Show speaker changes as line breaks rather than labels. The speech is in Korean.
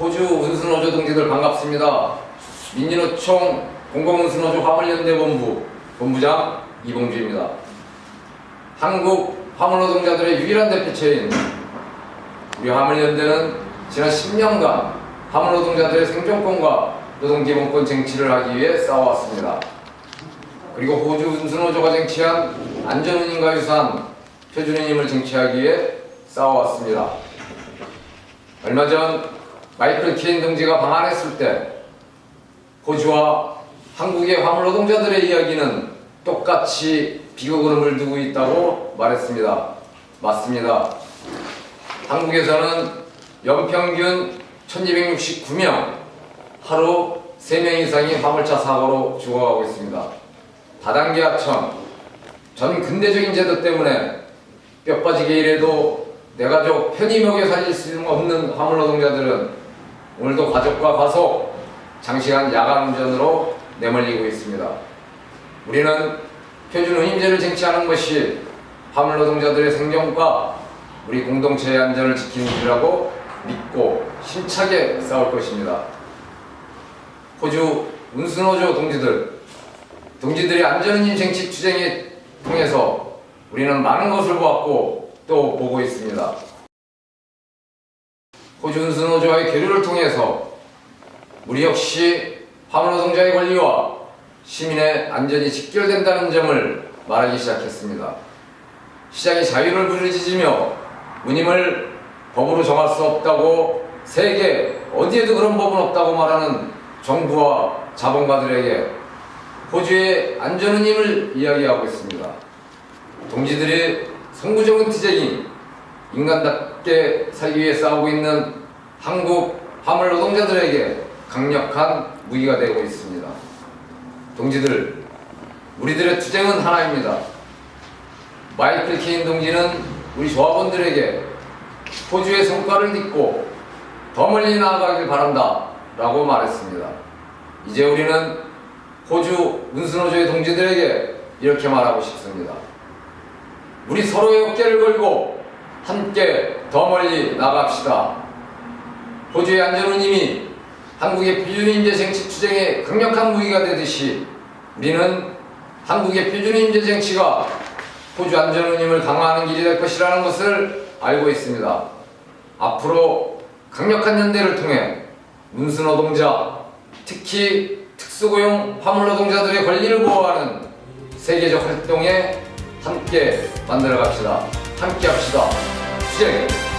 호주 운수노조 동지들 반갑습니다. 민주노총 공공운수노조 화물연대본부 본부장 이봉주입니다. 한국 화물노동자들의 유일한 대표체인 우리 화물연대는 지난 10년간 화물노동자들의 생존권과 노동기본권 쟁취를 하기 위해 싸워왔습니다. 그리고 호주 운수노조가 쟁취한 안전운임과 유사한 표준운임을 쟁취하기 위해 싸워왔습니다. 얼마 전 마이클 케인 동지가 방한했을 때 호주와 한국의 화물 노동자들의 이야기는 똑같이 비극으로 물들고 있다고 말했습니다. 맞습니다. 한국에서는 연평균 1269명, 하루 3명 이상이 화물차 사고로 죽어가고 있습니다. 다단계 하청, 전 근대적인 제도 때문에 뼈 빠지게 일해도 내 가족 편히 먹여 살릴 수 없는 화물 노동자들은 오늘도 가족과 가속, 장시간 야간 운전으로 내몰리고 있습니다. 우리는 표준 운임제를 쟁취하는 것이 화물 노동자들의 생존과 우리 공동체의 안전을 지키는 일이라고 믿고 힘차게 싸울 것입니다. 호주 운수노조 동지들, 동지들의 안전운임 쟁취 투쟁에 통해서 우리는 많은 것을 보았고 또 보고 있습니다. 호주 운수노조와의 교류를 통해서 우리 역시 화물노동자의 권리와 시민의 안전이 직결된다는 점을 말하기 시작했습니다. 시장이 자유를 부르짖으며 운임을 법으로 정할 수 없다고 세계 어디에도 그런 법은 없다고 말하는 정부와 자본가들에게 호주의 안전운임을 이야기하고 있습니다. 동지들의 선구적인 투쟁이 인간답게 살기 위해 싸우고 있는 한국 화물 노동자들에게 강력한 무기가 되고 있습니다. 동지들, 우리들의 투쟁은 하나입니다. 마이클 케인 동지는 우리 조합원들에게 호주의 성과를 딛고 더 멀리 나아가길 바란다 라고 말했습니다. 이제 우리는 호주 운수노조의 동지들에게 이렇게 말하고 싶습니다. 우리 서로의 어깨를 걸고 함께 더 멀리 나갑시다. 호주의 안전운임이 한국의 표준임제 쟁취 투쟁에 강력한 무기가 되듯이 우리는 한국의 표준임제 쟁취가 호주 안전운임을 강화하는 길이 될 것이라는 것을 알고 있습니다. 앞으로 강력한 연대를 통해 운수노동자, 특히 특수고용 화물노동자들의 권리를 보호하는 세계적 활동에 함께 만들어 갑시다. 함께 합시다. 투쟁!